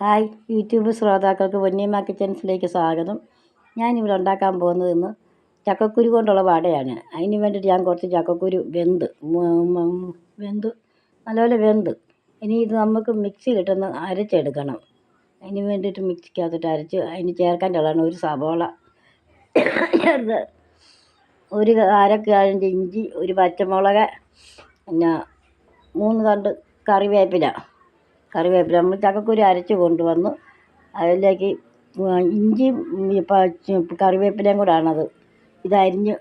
Hi YouTube ശ്രോതാക്കൾക്ക് പൊന്നിയമ്മ കിച്ചൻസിലേക്ക് സ്വാഗതം. ഞാനിവിടെ ഉണ്ടാക്കാൻ പോകുന്നത് ഇന്ന് ചക്കക്കുരു കൊണ്ടുള്ള വടയാണ്. അതിന് വേണ്ടിയിട്ട് ഞാൻ കുറച്ച് ചക്കക്കുരു വെന്ത് വെന്ത് നല്ലപോലെ വെന്ത്. ഇനി ഇത് നമുക്ക് മിക്സിയിലിട്ടൊന്ന് അരച്ചെടുക്കണം. അതിന് വേണ്ടിയിട്ട് മിക്സിക്കകത്തിട്ട് അരച്ച് അതിന് ചേർക്കാനുള്ളതാണ് ഒരു സവോള. ഒരു അരക്കാലിന്റെ ഇഞ്ചി ഒരു പച്ചമുളക് പിന്നെ മൂന്ന് കണ്ട് കറിവേപ്പില. കറിവേപ്പില നമ്മൾ ചക്കക്കുരു അരച്ച് കൊണ്ടുവന്ന്. അതിലേക്ക് ഇഞ്ചി കറിവേപ്പിലയും കൂടാണത്. ഇതരിഞ്ഞ്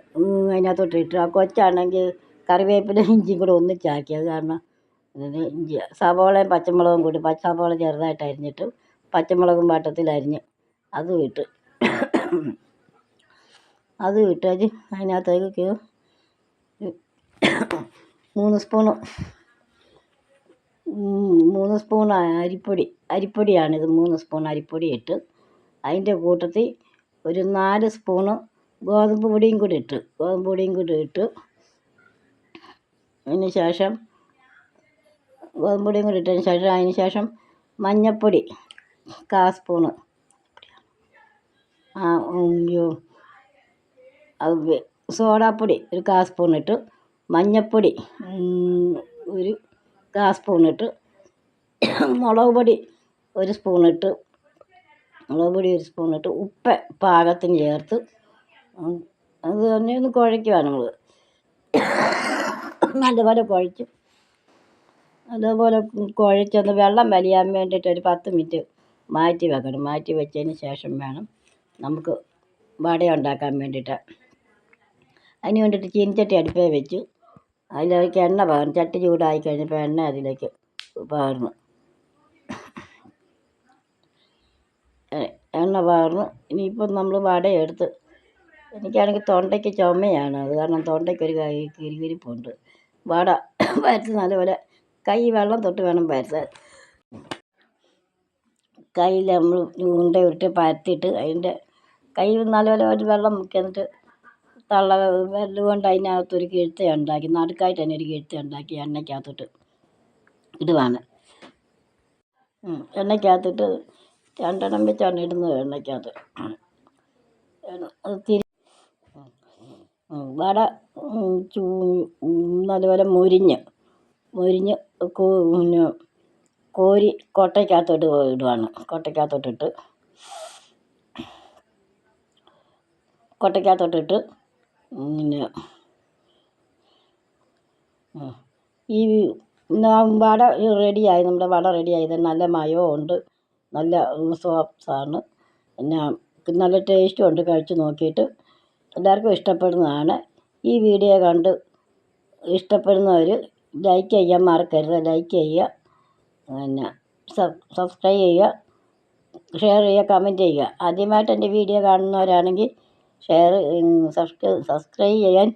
അതിനകത്തോട്ട് ഇട്ടു. ആ കൊച്ചാണെങ്കിൽ കറിവേപ്പിലയും ഇഞ്ചിയും കൂടെ ഒന്നിച്ചാക്കി. അത് കാരണം ഇഞ്ചി സവോളയും പച്ചമുളകും കൂടി സവോള ചെറുതായിട്ട് അരിഞ്ഞിട്ട് പച്ചമുളകും വട്ടത്തിൽ അരിഞ്ഞ് അതും ഇട്ട്. അതും ഇട്ടേച്ച് അതിനകത്തേക്ക് മൂന്ന് സ്പൂണ് മൂന്ന് സ്പൂൺ അരിപ്പൊടി അരിപ്പൊടിയാണിത് മൂന്ന് സ്പൂൺ അരിപ്പൊടി ഇട്ട് അതിന്റെ കൂട്ടത്തിൽ ഒരു നാല് സ്പൂണ് ഗോതമ്പ് പൊടിയും കൂടി ഇട്ട് ഗോതമ്പ് പൊടിയും കൂടി ഇട്ട്. അതിന് ശേഷം ഗോതമ്പ് പൊടിയും കൂടി ഇട്ടതിന് ശേഷം അതിന് ശേഷം മഞ്ഞൾപ്പൊടി കാ സ്പൂണ് ആ അത് സോഡാപ്പൊടി ഒരു കാ സ്പൂൺ ഇട്ട് മഞ്ഞൾപ്പൊടി ഒരു കാ സ്പൂണിട്ട് മുളക് പൊടി ഒരു സ്പൂണിട്ട് മുളക് പൊടി ഒരു സ്പൂണിട്ട് ഉപ്പ് പാകത്തിന് ചേർത്ത് അത് തന്നെ ഒന്ന് കുഴയ്ക്കുവാണ് നമ്മൾ നല്ലപോലെ കുഴച്ച് അതേപോലെ കുഴച്ചൊന്ന് വെള്ളം വലിയാൻ വേണ്ടിയിട്ട് ഒരു പത്ത് മിനിറ്റ് മാറ്റി വെക്കണം. മാറ്റി വെച്ചതിന് ശേഷം വേണം നമുക്ക് വട ഉണ്ടാക്കാൻ വേണ്ടിയിട്ട്. അതിന് വേണ്ടിയിട്ട് ചീനിച്ചട്ടി അടുപ്പേ വെച്ച് അതിലേക്ക് എണ്ണ പകർന്നു ചട്ടി ചൂടായി കഴിഞ്ഞപ്പോൾ എണ്ണ അതിലേക്ക് പകർന്നു. എണ്ണ വാർന്നു. ഇനിയിപ്പം നമ്മൾ വടയെടുത്ത്. എനിക്കാണെങ്കിൽ തൊണ്ടയ്ക്ക് ചുമയാണ്. അത് കാരണം തൊണ്ടയ്ക്കൊരു കിരികിരിപ്പുണ്ട്. വട വരച്ച് നല്ലപോലെ കൈ വെള്ളം തൊട്ട് വേണം പരത്താൻ. കയ്യിൽ നമ്മൾ ഉണ്ട ഉരുട്ടി പരത്തിയിട്ട് അതിന്റെ കൈ നല്ലപോലെ ഒരു വെള്ളം മുക്കി എന്നിട്ട് തള്ള വിരൽ കൊണ്ട് അതിനകത്തൊരു കിഴുത്ത ഉണ്ടാക്കി. നടുക്കായിട്ട് തന്നെ ഒരു കിഴുത്ത ഉണ്ടാക്കി എണ്ണയ്ക്കകത്തോട്ട്. ഇടുവാണ് എണ്ണയ്ക്കകത്തിട്ട് രണ്ടെണ്ണം വെച്ചാണ് ഇടുന്നത് എണ്ണയ്ക്കകത്ത്. തിരി വട നല്ലപോലെ മുരിഞ്ഞ് മുരിഞ്ഞ് പിന്നെ കോരി കൊട്ടയ്ക്കകത്തോട്ട് ഇടുവാണ്. കൊട്ടയ്ക്കകത്തോട്ടിട്ട് കൊട്ടയ്ക്കകത്തോട്ടിട്ട് പിന്നെ ഈ വട റെഡിയായി നമ്മുടെ വട റെഡിയായി നല്ല മയവും ഉണ്ട് നല്ല സോഫ്റ്റാണ് പിന്നെ നല്ല ടേസ്റ്റും ഉണ്ട് കഴിച്ച് നോക്കിയിട്ട്. എല്ലാവർക്കും ഇഷ്ടപ്പെടുന്നതാണ്. ഈ വീഡിയോ കണ്ട് ഇഷ്ടപ്പെടുന്നവർ ലൈക്ക് ചെയ്യാൻ മറക്കരുത്. ലൈക്ക് ചെയ്യുക. പിന്നെ സബ്സ്ക്രൈബ് ചെയ്യുക. ഷെയർ ചെയ്യുക കമന്റ് ചെയ്യുക. ആദ്യമായിട്ട് എന്റെ വീഡിയോ കാണുന്നവരാണെങ്കിൽ ഷെയർ സബ്സ്ക്രൈബ് ചെയ്യാൻ